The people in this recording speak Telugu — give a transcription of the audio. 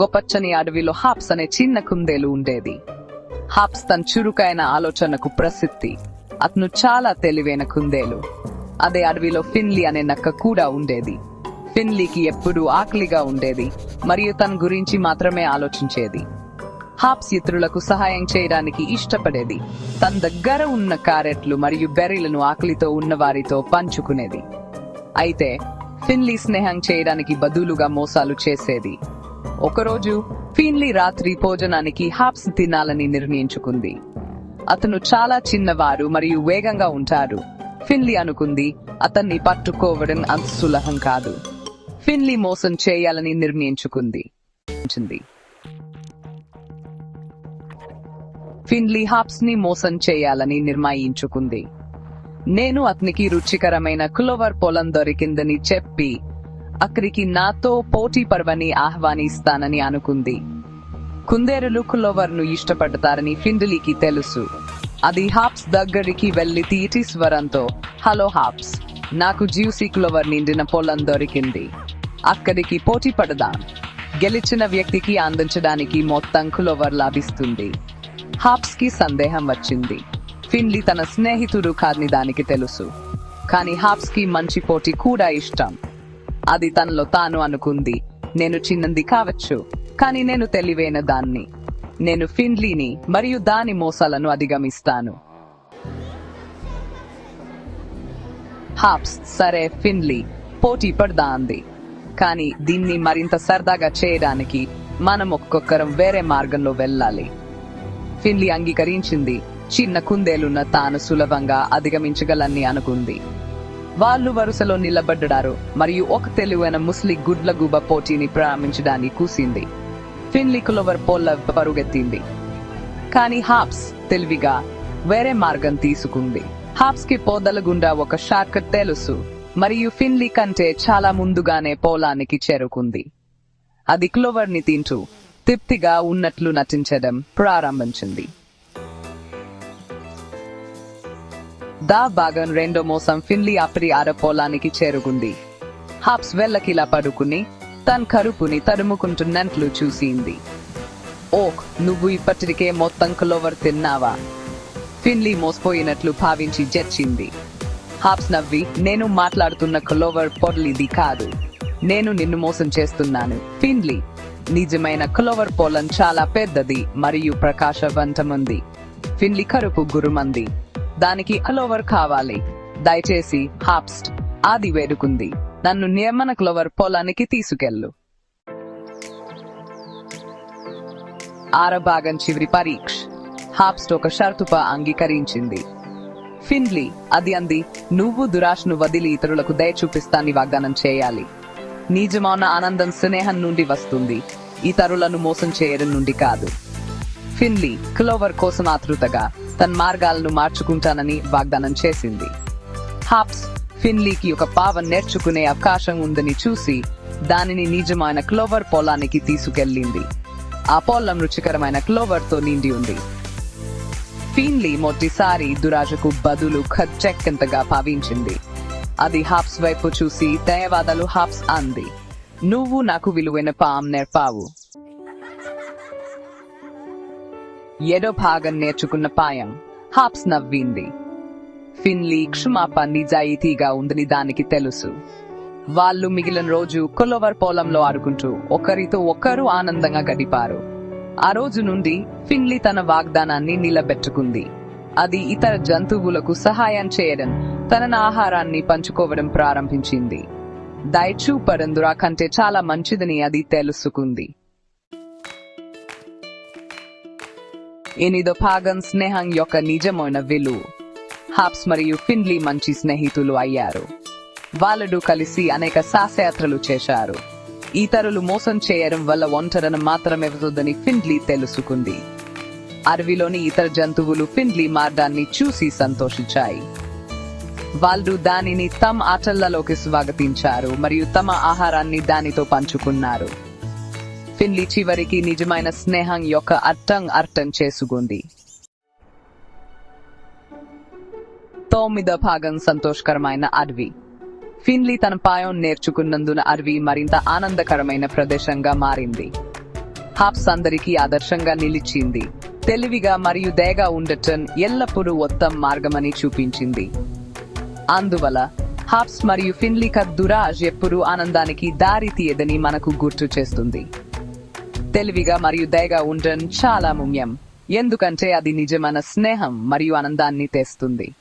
గొప్పచ్చని అడవిలో హాప్స్ అనే చిన్న కుందేలు ఉండేది. హాప్స్ తన చురుకైన ఆలోచనకు ప్రసిద్ధి. అతను చాలా తెలివైన కుందేలు. అదే అడవిలో ఫిన్లీ అనే నక్క కూడా ఉండేది. ఫిన్లీకి ఎప్పుడూ ఆకలిగా ఉండేది మరియు తన గురించి మాత్రమే ఆలోచించేది. హాప్స్ ఇతరులకు సహాయం చేయడానికి ఇష్టపడేది. తన దగ్గర ఉన్న క్యారెట్లు మరియు బెర్రీలను ఆకలితో ఉన్న వారితో పంచుకునేది. అయితే ఫిన్లీ స్నేహం చేయడానికి బదులుగా మోసాలు చేసేది. ఒకరోజు ఫిన్లీ రాత్రి భోజనానికి హాప్స్ తినాలని నిర్ణయించుకుంది. అతను చాలా చిన్నవారు మరియు వేగంగా ఉంటారు. ఫిన్లీ అనుకుంది అతన్ని పట్టుకోవడం అంత సులభం కాదు. ఫిన్లీ మోసం చేయాలని నిర్ణయించుకుంది. ఫిన్లీ హాప్స్ని మోసం చేయాలని నిర్ణయించుకుంది. నేను అతనికి రుచికరమైన క్లోవర్ పొలం దొరికిందని చెప్పి అక్కడికి నాతో పోటీ పర్వని ఆహ్వానిస్తానని అనుకుంది. కుందేరులు కులోవర్ను ఇష్టపడతారని ఫిండిలీకి తెలుసు. అది హాప్స్ దగ్గరికి వెళ్ళి తీటి స్వరంతో హలో హాప్స్ నాకు జ్యూసీ క్లోవర్ నిండిన పొలం దొరికింది. అక్కడికి పోటీ పడదాం. గెలిచిన వ్యక్తికి అందించడానికి మొత్తం క్లోవర్ లభిస్తుంది. హాప్స్కి సందేహం వచ్చింది. ఫిన్లీ తన స్నేహితుడు కాదని దానికి తెలుసు. కానీ హాప్స్కి మంచి పోటీ కూడా ఇష్టం. అది తనలో తాను అనుకుంది. నేను చిన్నది కావచ్చు కానీ నేను తెలివైన దాన్ని. నేను ఫిన్లీని మరియు దాని మోసాలను అధిగమిస్తాను. హాప్స్ సరే ఫిన్లీ పోటీ పడదా అంది. కానీ దీన్ని మరింత సరదాగా చేయడానికి మనం ఒక్కొక్కరం వేరే మార్గంలో వెళ్ళాలి. ఫిన్లీ అంగీకరించింది. చిన్న కుందేలున్న తాను సులభంగా అధిగమించగలని అనుకుంది. వాళ్ళు వరుసలో నిలబడ్డారు మరియు ఒక తెలివైన ముస్లి గుడ్ల గుబ పోటీని ప్రారంభించడానికి కూసింది. ఫిన్లీ కులవర్ పోల్ల పరుగెత్తింది. కానీ హాప్స్ తెలివిగా వేరే మార్గం తీసుకుంది. హాప్స్కి పోదల గుండా ఒక షార్ట్ తెలుసు మరియు ఫిన్లీ కంటే చాలా ముందుగానే పోలానికి చేరుకుంది. అది క్లోవర్ని తింటూ తృప్తిగా ఉన్నట్లు నటించడం ప్రారంభించింది. దా భాగం రెండో మోసం ఫిన్లీ అప్రి ఆర పొలానికి చేరుకుంది. హాప్స్ వెళ్ళకిలా పడుకుని తన కరుపుని తరుముకుంటున్నట్లు చూసింది. ఓక్ నువ్వు ఇప్పటికే మొత్తం క్లోవర్ తిన్నావా? ఫిన్లీ మోసపోయినట్లు భావించి జచ్చింది హాప్స్ నవ్వి నేను మాట్లాడుతున్న క్లోవర్ పొర్లిది కాదు. నేను నిన్ను మోసం చేస్తున్నాను. ఫిన్లీ నిజమైన క్లోవర్ పొలం చాలా పెద్దది మరియు ప్రకాశవంతముంది. ఫిన్లీ కరుపు గురుమంది. దానికి అలోవర్ కావాలి. దయచేసి హాప్స్ట్ ఆది వేడుకుంది. నన్ను నియమన క్లోవర్ పొలానికి తీసుకెళ్ళు. ఆరభాగం చివరి పరీక్ష. హాప్స్ట్ ఒక షరతుప అంగీకరించింది. ఫిన్లీ అది అంది నువ్వు దురాష్ను వదిలి ఇతరులకు దయ చూపిస్తాన్ని వాగ్దానం చేయాలి. నిజమైన ఆనందం స్నేహం నుండి వస్తుంది. ఇతరులను మోసం చేయడం నుండి కాదు. ఫిన్లీ క్లోవర్ కోసం ఆతృతగా తన మార్గాలను మార్చుకుంటానని వాగ్దానం చేసింది. హాప్స్ ఫిన్లీకి ఒక పావ నేర్చుకునే అవకాశం ఉందని చూసి దానిని నిజమైన క్లోవర్ పొలానికి తీసుకెళ్ళింది. ఆ పొలం రుచికరమైన క్లోవర్తో నిండి ఉంది. ఫిన్లీ మొదటిసారి దురాజకు బదులు ఖర్చెక్కంతగా భావించింది. అది హాప్స్ వైపు చూసి ధన్యవాదాలు హాప్స్ అంది. నువ్వు నాకు విలువైన పాం నేర్పావు. ఏడో భాగం నేర్చుకున్న పాయం. హాప్స్ నవ్వింది. ఫిన్లీ క్షుమాప నిజాయితీగా ఉందని దానికి తెలుసు. వాళ్ళు మిగిలిన రోజు కొలవర్ పొలంలో ఆడుకుంటూ ఒకరితో ఒకరు ఆనందంగా గడిపారు. ఆ రోజు నుండి ఫిన్లీ తన వాగ్దానాన్ని నిలబెట్టుకుంది. అది ఇతర జంతువులకు సహాయం చేయడం తన ఆహారాన్ని పంచుకోవడం ప్రారంభించింది. దయచూపరందురా కంటే చాలా మంచిదని అది తెలుసుకుంది. ఎనిమిదో భాగం స్నేహం యొక్క నిజమైన విలువ హాప్స్ మరియు ఫిన్లీ మంచి స్నేహితులు అయ్యారు. వాళ్ళు కలిసి అనేక సాహసయాత్రలు చేశారు. ఇతరులు మోసం చేయడం వల్ల ఒంటరిని మాత్రమే వస్తుందని ఫిన్లీ తెలుసుకుంది. అడవిలోని ఇతర జంతువులు ఫిన్లీ మార్గాన్ని చూసి సంతోషించాయి. వాళ్ళు దానిని తమ ఆటలలోకి స్వాగతించారు మరియు తమ ఆహారాన్ని దానితో పంచుకున్నారు. ఫిన్లీ చివరికి నిజమైన స్నేహం యొక్క అర్థం అర్థం చేసుకుంది. తొమ్మిద భాగం సంతోషకరమైన అడవి. ఫిన్లీ తన పాయం నేర్చుకున్నందున అడవి మరింత ఆనందకరమైన ప్రదేశంగా మారింది. హాప్స్ అందరికీ ఆదర్శంగా నిలిచింది. తెలివిగా మరియు దయగా ఉండటం ఎల్లప్పుడూ ఉత్తమ మార్గమని చూపించింది. అందువల్ల హాప్స్ మరియు ఫిన్లిక దురాజ్ ఎప్పుడూ ఆనందానికి దారి తీయదని మనకు గుర్తు చేస్తుంది. తెలివిగా మరియు దయగా ఉండడం చాలా ముఖ్యం. ఎందుకంటే అది నిజమైన స్నేహం మరియు ఆనందాన్ని తెస్తుంది.